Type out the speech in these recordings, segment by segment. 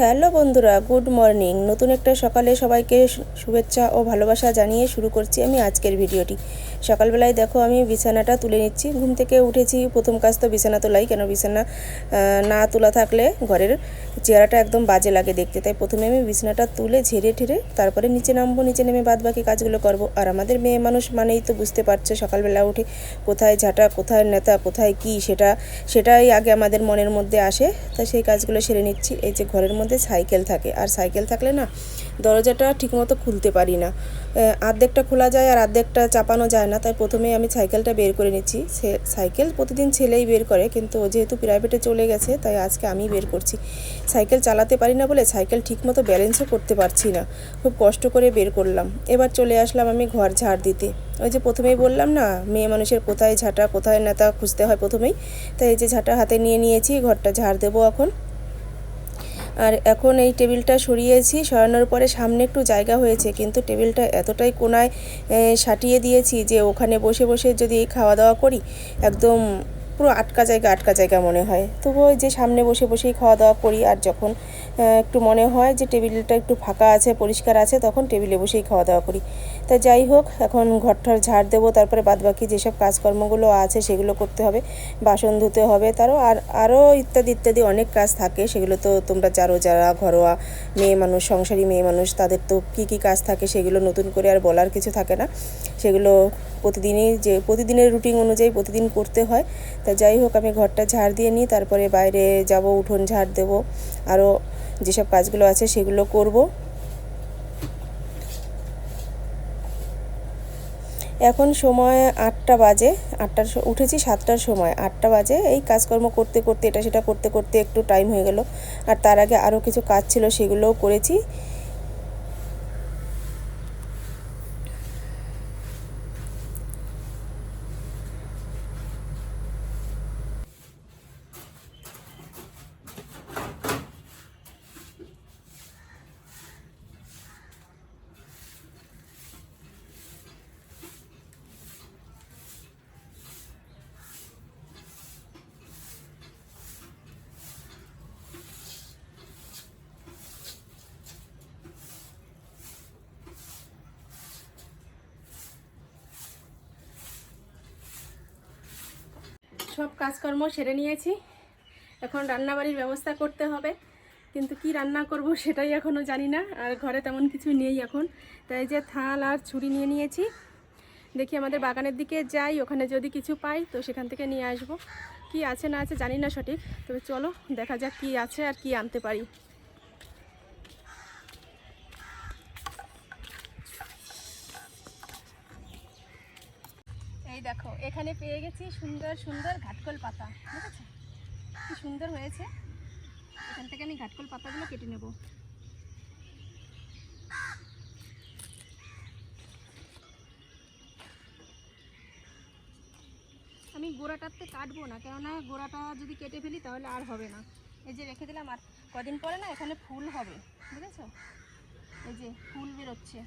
Hello বন্ধুরা, good morning. নতুন একটা সকালে সবাইকে শুভেচ্ছা ও ভালোবাসা জানিয়ে শুরু করছি আমি আজকের ভিডিওটি। সকালবেলায় দেখো আমি বিছানাটা তুলে নিচ্ছি। ঘুম থেকে উঠেছি, প্রথম কাজ তো বিছানা তোলাই, কেন বিছানা না তোলা থাকলে ঘরের চেহারাটা একদম বাজে লাগে দেখতে। তাই প্রথমে আমি বিছানাটা তুলে ঝেড়ে ঠেড়ে তারপরে নিচে নামবো, নিচে নেমে বাদ বাকি কাজগুলো করব। আর আমাদের মেয়ে মানুষ মানেই তো বুঝতে পারছে, সকালবেলা উঠে কোথায় ঝাঁটা, কোথায় নেতা, কোথায় কি সেটা, সেটাই আগে আমাদের মনের মধ্যে আসে। তা সেই কাজগুলো সেরে নিচ্ছি। এই যে ঘরের মধ্যে সাইকেল থাকে। আর সাইকেল থাকলে না, দরজাটা ঠিকমতো খুলতে পারি না। আর্ধেকটা খোলা যায় আর আর্ধেকটা চাপানো যায় না। তাই প্রথমে আমি সাইকেলটা বের করে নিচ্ছি। সে, সাইকেল প্রতিদিন ছেলেই বের করে, কিন্তু যেহেতু প্রাইভেটে চলে গেছে, তাই আজকে আমি বের করছি। সাইকেল চালাতে পারি না বলে সাইকেল ঠিকমতো ব্যালেন্সও করতে পারছি না। খুব কষ্ট করে বের করলাম। এবার চলে আসলাম আমি ঘর ঝাড় দিতে। ওই যে প্রথমেই বললাম না, মেয়ে মানুষের কোথায় ঝাঁটা, কোথায় নেতা খুঁজতে হয় প্রথমেই। তাই এই যে ঝাঁটা হাতে নিয়ে নিয়েছি, ঘরটা ঝাড় দেবো এখন। আর এখন এই টেবিলটা সরিয়েছি, সরানোর পরে সামনে একটু জায়গা হয়েছে, কিন্তু টেবিলটা এতটাই কোনায় সাটিয়ে দিয়েছি যে ওখানে বসে বসে যদি খাওয়া দাওয়া করি, একদম পুরো আটকা জায়গা আটকা জায়গা মনে হয়। তবু ওই যে সামনে বসে বসেই খাওয়া দাওয়া করি আর যখন একটু মনে হয় যে টেবিলটা একটু ফাঁকা আছে, পরিষ্কার আছে, তখন টেবিলে বসেই খাওয়া দাওয়া করি। তা যাই হোক, এখন ঘরটার ঝাড় দেবো, তারপরে বাদবাকি যেসব কাজকর্মগুলো আছে সেগুলো করতে হবে, বাসন ধুতে হবে। তারও আর, আরও ইত্যাদি ইত্যাদি অনেক কাজ থাকে, সেগুলো তো তোমরা জানো যারা ঘরোয়া মেয়ে মানুষ, সংসারী মেয়ে মানুষ, তাদের তো কী কী কাজ থাকে সেগুলো নতুন করে আর বলার কিছু থাকে না। সেগুলো প্রতিদিনই যে, প্রতিদিনের রুটিন অনুযায়ী প্রতিদিন করতে হয়। তা যাই হোক, আমি ঘরটা ঝাড় দিয়ে নিই, তারপরে বাইরে যাব, উঠোন ঝাড় দেব। আরও যেসব কাজগুলো আছে সেগুলো করব। এখন সময় আটটা বাজে, আটটার উঠেছি সাতটার সময়। আটটা বাজে, এই কাজকর্ম করতে করতে, এটা সেটা করতে করতে একটু টাইম হয়ে গেল। আর তার আগে আরও কিছু কাজ ছিল সেগুলোও করেছি। সব কাজকর্ম সেরে নিয়েছি। এখন রান্নাবাড়ির ব্যবস্থা করতে হবে। কিন্তু কি রান্না করব সেটাই এখনও জানি না। আর ঘরে তেমন কিছু নেই এখন। তাই যে থাল আর ছুরি নিয়ে নিয়েছি। দেখি আমাদের বাগানের দিকে যাই, ওখানে যদি কিছু পাই তো সেখান থেকে নিয়ে আসব। কি আছে না আছে জানি না সঠিক। তবে চলো, দেখা যাক কি আছে আর কি আনতে পারি। দেখো, এখানে পেয়ে গেছি সুন্দর সুন্দর ঘাটকল পাতা কি সুন্দর হয়েছে। এখান থেকে আমি ঘাটকল পাতাগুলো কেটে নেব। আমি গোড়াটাতে কাটবো না, কেননা গোড়াটা যদি কেটে ফেলি তাহলে আর হবে না। এই যে রেখে দিলাম, আর কদিন পরে না এখানে ফুল হবে, বুঝেছ? এই যে ফুল বেরোচ্ছে।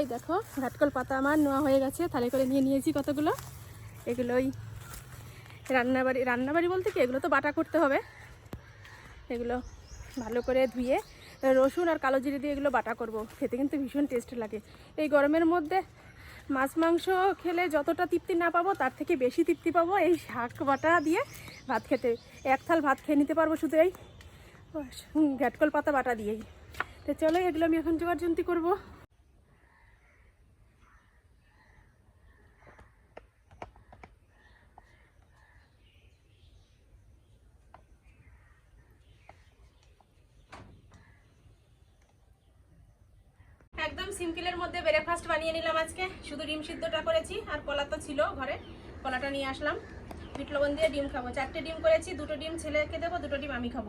এই দেখো ঘাটকল পাতা আমার নেওয়া হয়ে গেছে। থালে করে নিয়ে নিয়েছি কতগুলো? এগুলো ওই রান্নাবাড়ি রান্নাবাড়ি বলতে কি? এগুলো তো বাটা করতে হবে। এগুলো ভালো করে ধুয়ে রসুন আর কালো জিরে দিয়ে এগুলো বাটা করব। খেতে কিন্তু ভীষণ টেস্ট লাগে। এই গরমের মধ্যে মাছ, মাংস খেলে যতটা তৃপ্তি না পাবো, তার থেকে বেশি তৃপ্তি পাবো এই শাক বাটা দিয়ে ভাত খেতে। এক থাল ভাত খেয়ে নিতে পারব শুধু এই। ঘ্যাটকল পাতা বাটা দিয়েই। তো চলো, এগুলো আমি এখন জন্তি করব সিম্পলের মধ্যে ব্রেকফাস্ট বানিয়ে নিলাম আজকে। শুধু ডিম সিদ্ধটা করেছি, আর কলা তো ছিল ঘরে। কলাটা নিয়ে আসলাম। লবণ দিয়ে ডিম খাব। চারটে ডিম করেছি, দুটো ডিম ছেলেকে দেবো, দুটো ডিম আমি খাব।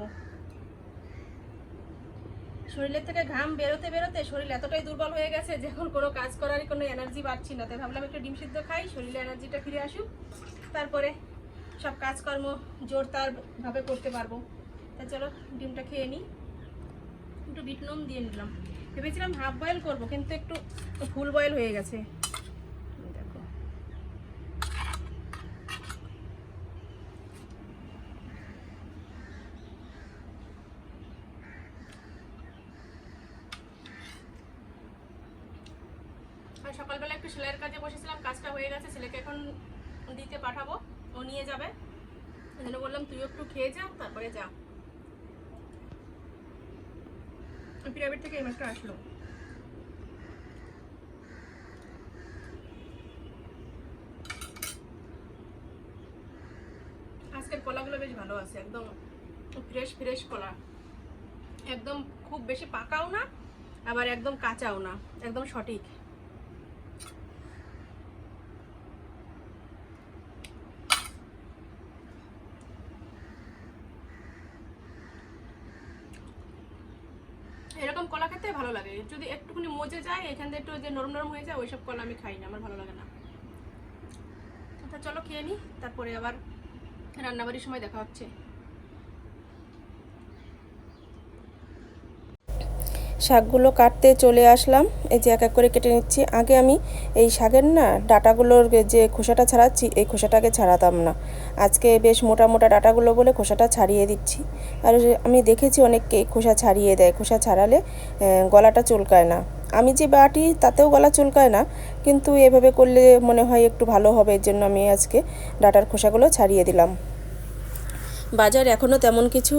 শরীরের থেকে ঘাম বেরোতে বেরোতে শরীর এতটাই দুর্বল হয়ে গেছে যে এখন কোনো কাজ করারই কোনো এনার্জি পাচ্ছি না। তাই ভাবলাম একটু ডিম সিদ্ধ খাই শরীরে এনার্জিটা ফিরে আসুক। তারপরে সব কাজকর্ম জোরদার ভাবে করতে পারব। তা চলো, ডিমটা খেয়ে নিই। একটু বিট নুন দিয়ে নিলাম। ভেবেছিলাম হাফ বয়েল করব, কিন্তু একটু ফুল বয়েল হয়ে গেছে। দেখো। সকালবেলা একটু সেলাইয়ের কাজে বসেছিলাম, কাজটা হয়ে গেছে, ছেলেকে এখন দিতে পাঠাবো, ও নিয়ে যাবে। বললাম তুই একটু খেয়ে যা, তারপরে যা। পিরামিড থেকে এই মাছটা আসলো। আজকের কলাগুলো বেশ ভালো আছে, একদম ফ্রেশ ফ্রেশ কলা। একদম খুব বেশি পাকাও না, আবার একদম কাঁচাও না, একদম সঠিক এরকম কলা খেতে ভালো লাগে। যদি একটুখানি মজে যায়, এখান থেকে একটু যে নরম নরম হয়ে যায়, ওইসব কলা আমি খাই না, আমার ভালো লাগে না। আচ্ছা চলো খেয়ে নিই তারপরে আবার রান্নাবাড়ির সময় দেখা হচ্ছে। শাকগুলো কাটতে চলে আসলাম। এই যে এক এক করে কেটে নিচ্ছি। আগে আমি এই শাকের না ডাটাগুলোর যে খোসাটা ছাড়াচ্ছি, এই খোসাটাকে ছাড়াতাম না। আজকে বেশ মোটা মোটা ডাটাগুলো বলে খোসাটা ছাড়িয়ে দিচ্ছি। আর আমি দেখেছি অনেককে খোসা ছাড়িয়ে দেয়। খোসা ছাড়ালে গলাটা চুলকায় না। আমি যে বাটি, তাতেও গলা চুলকায় না। কিন্তু এভাবে করলে মনে হয় একটু ভালো হবে। এর জন্য আমি আজকে ডাটার খোসাগুলো ছাড়িয়ে দিলাম। বাজার এখনও তেমন কিছু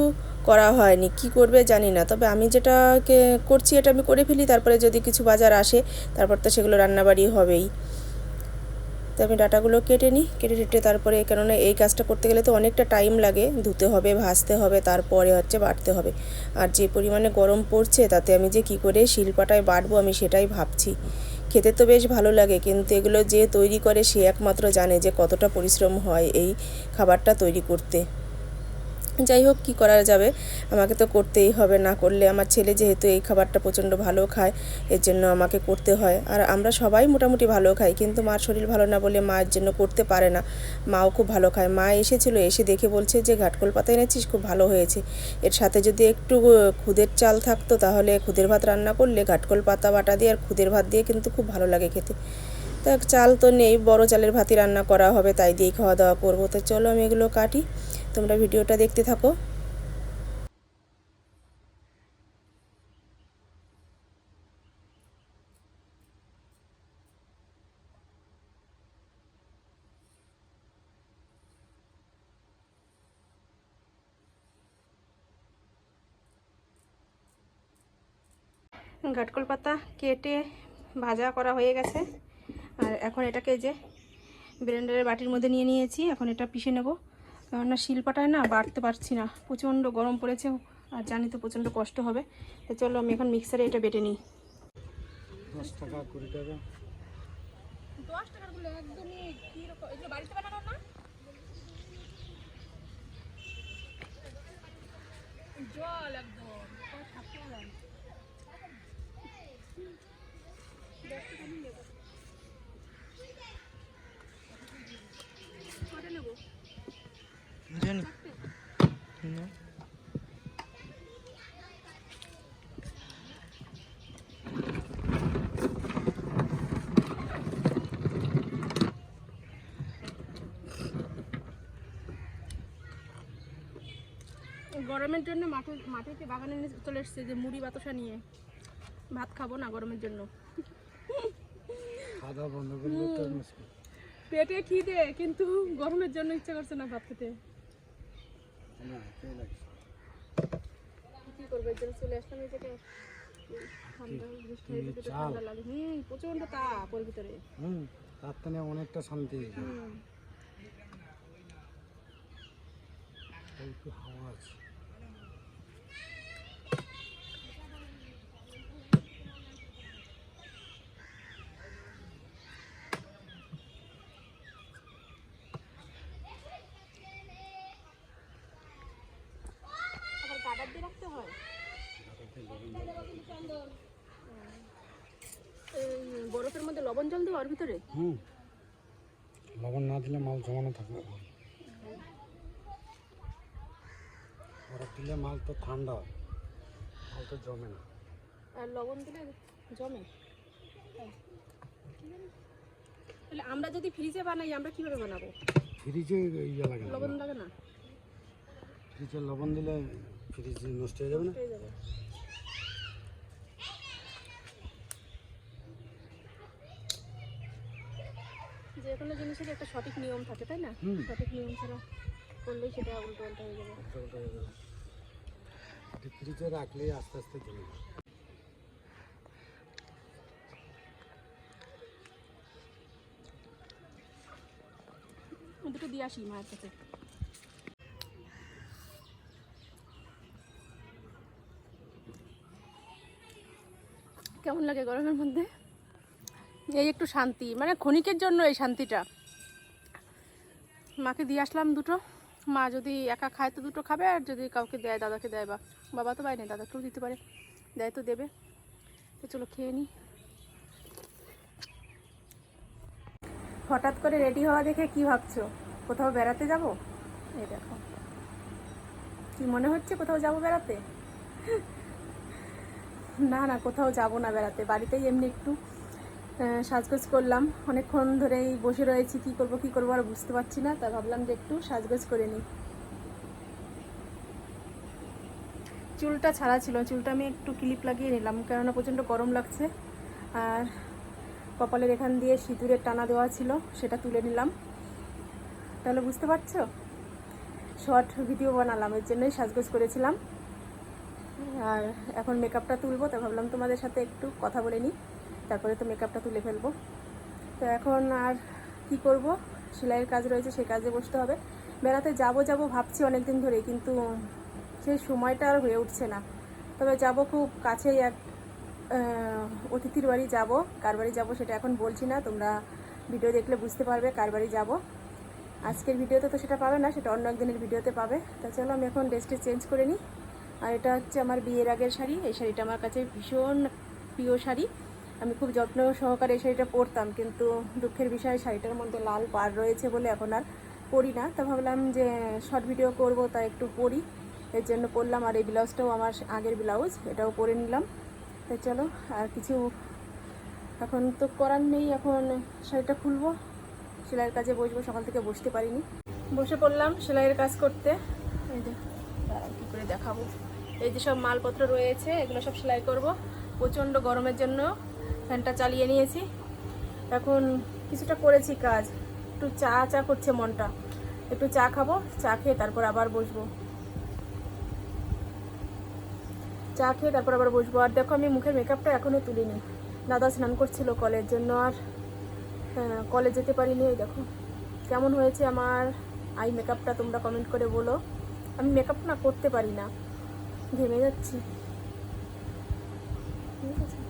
করা হয়নি, কি করবে জানি না। তবে আমি যেটাকে করছি এটা আমি করে ফেলি, তারপরে যদি কিছু বাজার আসে, তারপর তো সেগুলো রান্নাবাড়ি হবেই। তো আমি ডাটাগুলো কেটে নিই, কেটে টেটে তারপরে কেননা এই কাজটা করতে গেলে তো অনেকটা টাইম লাগে, ধুতে হবে, ভাজতে হবে, তারপরে হচ্ছে বাটতে হবে। আর যে পরিমাণে গরম পড়ছে, তাতে আমি যে কি করে শিলপাটায় বাটবো আমি সেটাই ভাবছি। খেতে তো বেশ ভালো লাগে, কিন্তু এগুলো যে তৈরি করে সে একমাত্র জানে যে কতটা পরিশ্রম হয় এই খাবারটা তৈরি করতে। যাই হোক, কী করা যাবে? আমাকে তো করতেই হবে, না করলে আমার ছেলে যেহেতু এই খাবারটা প্রচণ্ড ভালো খায়, এর জন্য আমাকে করতে হয়। আর আমরা সবাই মোটামুটি ভালো খাই, কিন্তু মার শরীর ভালো না বলে মায়ের জন্য করতে পারে না। মাও খুব ভালো খায়। মা এসেছিল, এসে দেখে বলছে যে, ঘাটকোল পাতা এনেছিস? খুব ভালো হয়েছে। এর সাথে যদি একটু খুদের চাল থাকতো, তাহলে খুদের ভাত রান্না করলে ঘাটকোল পাতা বাটা দিয়ে আর খুদের ভাত দিয়ে কিন্তু খুব ভালো লাগে খেতে। তা চাল তো নেই, বড় চালের ভাতই রান্না করা হবে, তাই দিয়েই খাওয়া দাওয়া করব। তো চলো আমি এগুলো কাটি। তোমরা ভিডিওটা দেখতে থাকো। ঘাটকল পাতা কেটে ভাজা করা হয়ে গেছে। আর এখন এটাকে যে ব্লেন্ডারের বাটির মধ্যে নিয়ে নিয়েছি। এখন এটা পিষে নেব। কেননা শিলপাটায় না বাড়তে পারছি না। প্রচণ্ড গরম পড়েছে আর জানি তো প্রচণ্ড কষ্ট হবে। তো চলো আমি এখন মিক্সারে এটা বেটে নিই। দশ টাকা কুড়ি টাকা। দশ টাকারগুলো একদমই এগুলো বাড়িতে বানানো না? জল একদম। জানি না গরমের জন্য মাঠে মাঠেতে বাগানে নিয়ে চলে এসছে যে মুড়ি বাতাসা নিয়ে। ভাত খাব না গরমের জন্য। খাওয়া বন্ধ পেটে খিদে কিন্তু গরমের জন্য ইচ্ছা করছে না ভাত খেতে। কি করব? এর জন্য চলে আসলাম এই জায়গায় প্রচণ্ড তাপ ওর ভিতরে হুম। তার থেকে অনেকটা শান্তি একটু হাওয়া আছে। বরফের মধ্যে লবণ জল দেওয়ার ভিতরে? হুম। লবণ না দিলে মাল জমানো থাকবে বরফ দিলে মাল তো ঠান্ডা। মাল তো জমে না। আর লবণ দিলে জমে? হ্যাঁ। তাহলে আমরা যদি ফ্রিজে বানাই আমরা কীভাবে বানাবো? ফ্রিজে ইয়া লাগে লবণ লাগে না? ফ্রিজে লবণ দিলে ফ্রিজে নষ্ট হয়ে যাবে না? যে কোনো জিনিসের একটা সঠিক নিয়ম থাকে তাই না? সঠিক নিয়ম ছাড়া করলেই সেটা উল্টো হয়ে উল্টো হয়ে যাবে ফ্রিজে রাখলে আস্তে আস্তে জমে যাবে দুটো দিয়ে আসি মায়ের কাছে। কেমন লাগে গরমের মধ্যে? এই একটু শান্তি মানে ক্ষণিকের জন্য এই শান্তিটা। মাকে দিয়ে আসলাম দুটো। মা যদি একা খায় তো দুটো খাবে, আর যদি কাউকে দেয়, দাদাকে দেয় বা বাবা তো না দাদাকেও দিতে পারে। দেয় তো দেবে। তো চলো খেয়ে নিই হঠাৎ করে রেডি হওয়া দেখে কি ভাবছ? কোথাও বেড়াতে যাব? এই দেখো। কি মনে হচ্ছে কোথাও যাব বেড়াতে? না না, কোথাও যাব না বেড়াতে। বাড়িতেই এমনি একটু। সাজগোজ করলাম। অনেকক্ষণ ধরেই বসে রয়েছি, কি করব, কি করব আর বুঝতে পারছি না, তা ভাবলাম যে একটু সাজগোজ করে নিই। চুলটা ছাড়া ছিল, চুলটা আমি একটু ক্লিপ লাগিয়ে নিলাম, কেননা প্রচণ্ড গরম লাগছে। আর কপালের এখান দিয়ে সিঁদুরের টানা দেওয়া ছিল, সেটা তুলে নিলাম। তাহলে বুঝতে পারছ? শর্ট ভিডিও বানালাম, এর জন্যই সাজগোজ করেছিলাম। আর এখন মেকআপটা তুলবো, তো ভাবলাম তোমাদের সাথে একটু কথা বলে নিই। তারপরে তো মেকআপটা তুলে ফেলব। তো এখন আর কি করব? সেলাইয়ের কাজ রয়েছে, সে কাজে বসতে হবে। বেড়াতে যাব যাব ভাবছি অনেক দিন ধরে কিন্তু সেই সময়টা আর হয়ে উঠছে না। তবে যাব খুব কাছেই এক অতিথির বাড়ি যাব। কার বাড়ি যাব সেটা এখন বলছি না, তোমরা ভিডিও দেখলে বুঝতে পারবে কার বাড়ি যাব। আজকের ভিডিওতে তো সেটা পাবে না, সেটা অন্য একদিনের ভিডিওতে পাবে। তা চলো আমি এখন ড্রেসটা চেঞ্জ করে নিই। আর এটা হচ্ছে আমার বিয়ের আগের শাড়ি, এই শাড়িটা আমার কাছে ভীষণ প্রিয় শাড়ি। আমি খুব যত্ন সহকারে শাড়িটা পরতাম, কিন্তু দুঃখের বিষয়, শাড়িটার মধ্যে লাল পাড় রয়েছে বলে এখন আর পরি না। তা ভাবলাম যে শর্ট ভিডিও করব, তা একটু পরি। এর জন্য পরলাম, আর এই ব্লাউজটাও আমার আগের ব্লাউজ এটাও পরে নিলাম। তো চলো, আর কিছু এখন তো করার নেই, এখন শাড়িটা খুলবো। সেলাইয়ের কাজে বসবো, সকাল থেকে বসতে পারিনি। বসে পড়লাম সেলাইয়ের কাজ করতে। এই যে কী করে দেখাবো। এই যে সব মালপত্র রয়েছে, এগুলো সব সেলাই করব। প্রচণ্ড গরমের জন্য। ফ্যানটা চালিয়ে নিয়েছি। এখন কিছুটা করেছি কাজ। একটু চা চা করছে মনটা। একটু চা খাব চা খেয়ে তারপর আবার বসবো। চা খেয়ে তারপর আবার বসবো। আর দেখো আমি মুখের মেকআপটা এখনও তুলিনি। দাদা স্নান করছিল কলের জন্য আর হ্যাঁ, কলে যেতে পারিনি এই দেখো। কেমন হয়েছে আমার আই মেকআপটা তোমরা কমেন্ট করে বলো। আমি মেকআপ না করতে পারি না। ঘেমে যাচ্ছি। ঠিক আছে।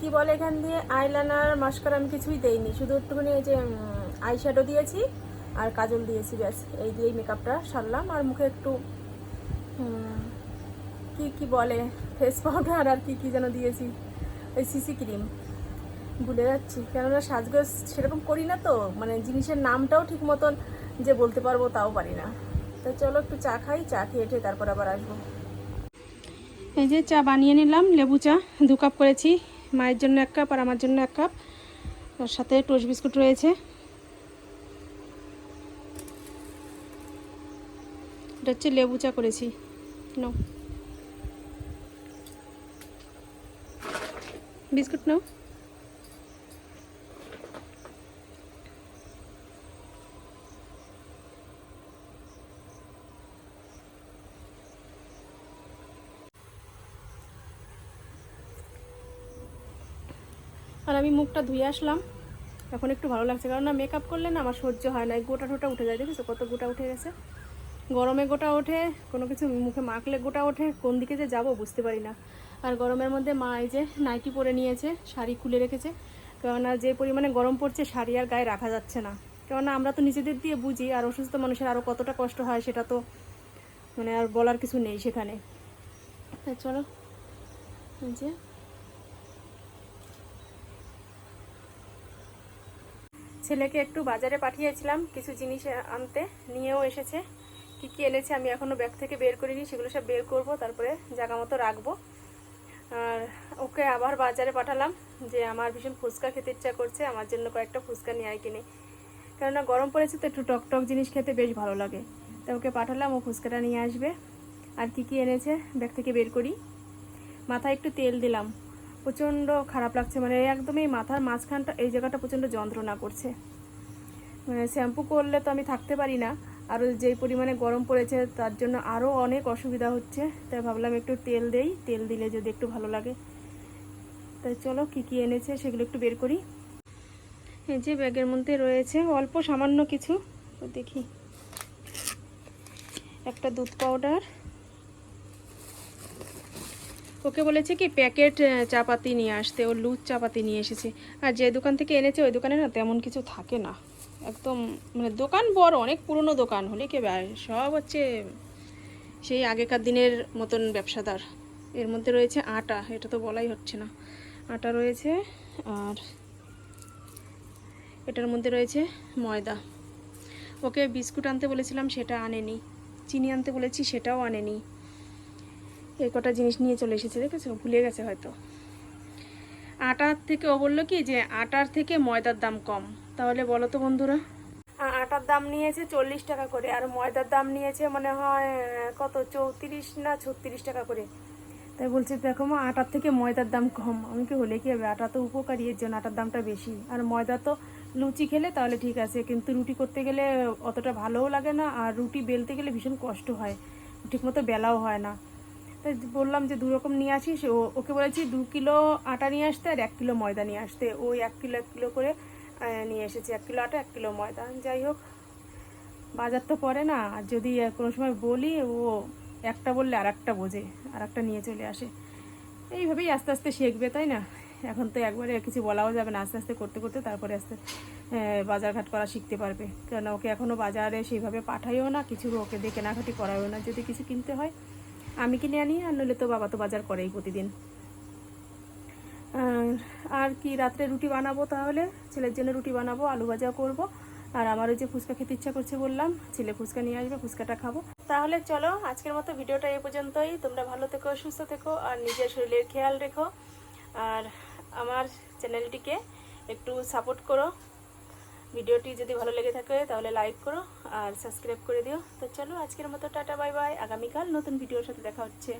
কি বলে এখান দিয়ে? আইলাইনার মাস্কার আমি কিছুই দেইনি। শুধু একটুখানি এই যে আই শ্যাডো দিয়েছি আর কাজল দিয়েছি ব্যাস। এই দিয়েই মেকআপটা সারলাম আর মুখে একটু কি কি বলে ফেস পাউডার আর কি কি যেন দিয়েছি। ওই সিসি ক্রিম ভুলে যাচ্ছি। কেননা সাজগোজ সেরকম করি না তো। মানে জিনিসের নামটাও ঠিক মতন যে বলতে পারব তাও পারি না। তো চলো একটু চা খাই, চা খেয়ে ঠেয়ে তারপর আবার আসব। এই যে চা বানিয়ে নিলাম, লেবু চা দু কাপ করেছি। মায়ের জন্য এক কাপ আর আমার জন্য এক কাপ। তার সাথে টোস্ট বিস্কুট রয়েছে। এটা হচ্ছে লেবু চা করেছি। নাও। বিস্কুট নাও। আমি মুখটা ধুয়ে আসলাম। এখন একটু ভালো লাগছে, কারণ না মেকআপ করলে না আমার সহ্য হয় না। গোটা টোটা উঠে যায়, দেখেছ? কত গোটা উঠে গেছে। গরমে গোটা ওঠে, কোনো কিছু মুখে মাখলে গোটা ওঠে, কোন দিকে যে যাব বুঝতে পারি না। আর গরমের মধ্যে মা এই যে নাইটি পরে নিয়েছে, শাড়ি খুলে রেখেছে। কেননা যে পরিমাণে গরম পড়ছে, শাড়ি আর গায়ে রাখা যাচ্ছে না। কেননা আমরা তো নিজেদের দিয়ে বুঝি, আর অসুস্থ মানুষের আরও কতটা কষ্ট হয় সেটা তো মানে আর বলার কিছু নেই সেখানে। চলো যে ছেলেকে একটু বাজারে পাঠিয়েছিলাম কিছু জিনিস আনতে, নিয়েও এসেছে। কি কি এনেছে আমি এখনও ব্যাগ থেকে বের করিনি, সেগুলো সব বের করব, তারপরে জায়গা মতো রাখব। আর ওকে আবার বাজারে পাঠালাম যে আমার ভীষণ ফুচকা খেতে ইচ্ছা করছে, আমার জন্য কয়েকটা ফুচকা নিয়ে আয় কিনে। কেননা গরম পড়েছে তো একটু টক টক জিনিস খেতে বেশ ভালো লাগে। তাই ওকে পাঠালাম, ও ফুচকাটা নিয়ে আসবে। আর কি কি এনেছে, ব্যাগ থেকে বের করি। মাথায় একটু তেল দিলাম। প্রচণ্ড খারাপ লাগছে। মানে একদমই মাথার মাঝখানটা, এই জায়গাটা প্রচণ্ড যন্ত্রণা করছে। মানে শ্যাম্পু করলে তো আমি থাকতে পারি না। আর যেই পরিমাণে গরম পড়েছে, তার জন্য আরও অনেক অসুবিধা হচ্ছে। তাই ভাবলাম একটু তেল দেই। তেল দিলে যদি একটু ভালো লাগে। তাই চলো কি কি এনেছে সেগুলো একটু বের করি। এই যে ব্যাগের মধ্যে রয়েছে অল্প সামান্য কিছু। দেখি। একটা দুধ পাউডার। ওকে বলেছে কি, প্যাকেট চাপাতি নিয়ে আসতে ও লুজ চাপাতি নিয়ে এসেছে। আর যে দোকান থেকে এনেছে, ওই দোকানে না তেমন কিছু থাকে না। একদম মানে দোকান বড়, অনেক পুরনো দোকান, হলে কে সব হচ্ছে সেই আগেকার দিনের মতন ব্যবসাদার। এর মধ্যে রয়েছে আটা, এটা তো বলাই হচ্ছে না। আটা রয়েছে, আর এটার মধ্যে রয়েছে ময়দা। ওকে বিস্কুট আনতে বলেছিলাম, সেটা আনেনি। চিনি আনতে বলেছি, সেটাও আনেনি। এই কটা জিনিস নিয়ে চলে এসেছে, দেখেছ? ভুলে গেছে হয়তো। আটার থেকে ও বলল কি যে, আটার থেকে ময়দার দাম কম। তাহলে বলো তো বন্ধুরা। আটার দাম নিয়েছে চল্লিশ টাকা করে, আর ময়দার দাম নিয়েছে মনে হয়, কত? চৌত্রিশ না ছত্রিশ টাকা করে। তাই বলছি, দেখো মা, আটার থেকে ময়দার দাম কম। আমি কি হলে কি হবে? আটা তো উপকারী, এর জন্য আটার দামটা বেশি। আর ময়দা তো লুচি খেলে তাহলে ঠিক আছে, কিন্তু রুটি করতে গেলে অতটা ভালোও লাগে না, আর রুটি বেলতে গেলে ভীষণ কষ্ট হয়। ঠিকমতো বেলাও হয় না। বললাম যে দু রকম নিয়ে আসিস। ও, ওকে বলেছি দু কিলো আটা নিয়ে আসতে আর এক কিলো ময়দা নিয়ে আসতে। ওই এক কিলো এক কিলো করে নিয়ে এসেছে। এক কিলো আটা, এক কিলো ময়দা। যাই হোক, বাজার তো পড়ে না। আর যদি কোনো সময় বলি, ও একটা বললে আর একটা বোঝে আর একটা নিয়ে চলে আসে। এইভাবেই আস্তে আস্তে শিখবে, তাই না? এখন তো একবারে কিছু বলাও যাবে না। আস্তে আস্তে করতে করতে তারপরে আস্তে বাজারঘাট করা শিখতে পারবে। কেন ওকে এখনও বাজারে সেইভাবে পাঠাইও না, কিছু ওকে দিয়ে কেনাকাটি করাইও না। যদি কিছু কিনতে হয় আমি কিনে আনি আর নইলে তো বাবা তো বাজার করেই প্রতিদিন। আর কি রাত্রে রুটি বানাবো তাহলে? ছেলের জন্য রুটি বানাবো, আলু ভাজা করব। আর আমার ওই যে ফুচকা খেতে ইচ্ছা করছে বললাম, ছেলে ফুচকা নিয়ে আসবে, ফুচকাটা খাব। তাহলে চলো, আজকের মতো ভিডিওটা এই পর্যন্তই। তোমরা ভালো থেকো, সুস্থ থেকো, আর নিজের শরীরের খেয়াল রেখো। আর আমার চ্যানেলটিকে একটু সাপোর্ট করো। ভিডিওটি যদি ভালো লেগে থাকে তাহলে লাইক করো আর সাবস্ক্রাইব করে দিও। তো চলো আজকের মতো টাটা, বাই বাই। আগামীকাল নতুন ভিডিওর সাথে দেখা হচ্ছে।